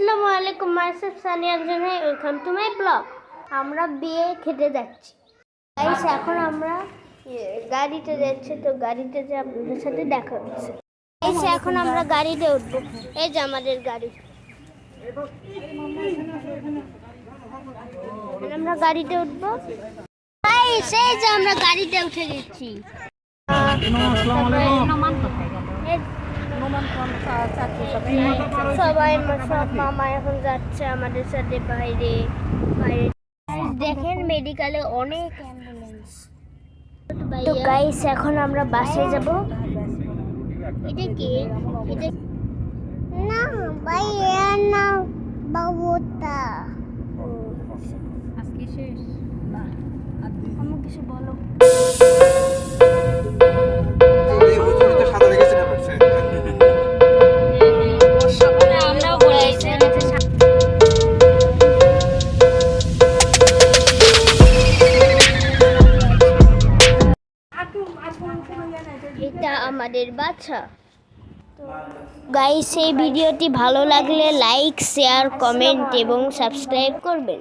আসসালামু আলাইকুম মাইসেফ সানিয়া জানাই ওয়েলকাম টু মাই ব্লগ। আমরা বিয়ে খেতে যাচ্ছি। গাইস এখন আমরা গাড়িতে যাচ্ছি তো গাড়িতে যে আপনাদের সাথে দেখা হচ্ছে। গাইস এখন আমরা গাড়িতে উঠবো। এই যে আমাদের গাড়ি। এখন আমরা গাড়িতে উঠবো। এই যে আমরা গাড়িতে উঠে গেছি। সবাই সব মামা এখন যাচ্ছে আমাদের সাথে বাইরে। বাইরে। দেখেন মেডিকেলে অনেক অ্যাম্বুলেন্স তো গাইস এখন আমরা বাসে যাব। এটা কি? এটা না ভাইয়া না বাবুটা। আজকে শেষ? না আমি কিছু বলো। এটা আমাদের বাচ্চা। গাইস এই ভিডিওটি ভালো লাগলে লাইক শেয়ার কমেন্ট এবং সাবস্ক্রাইব করবেন।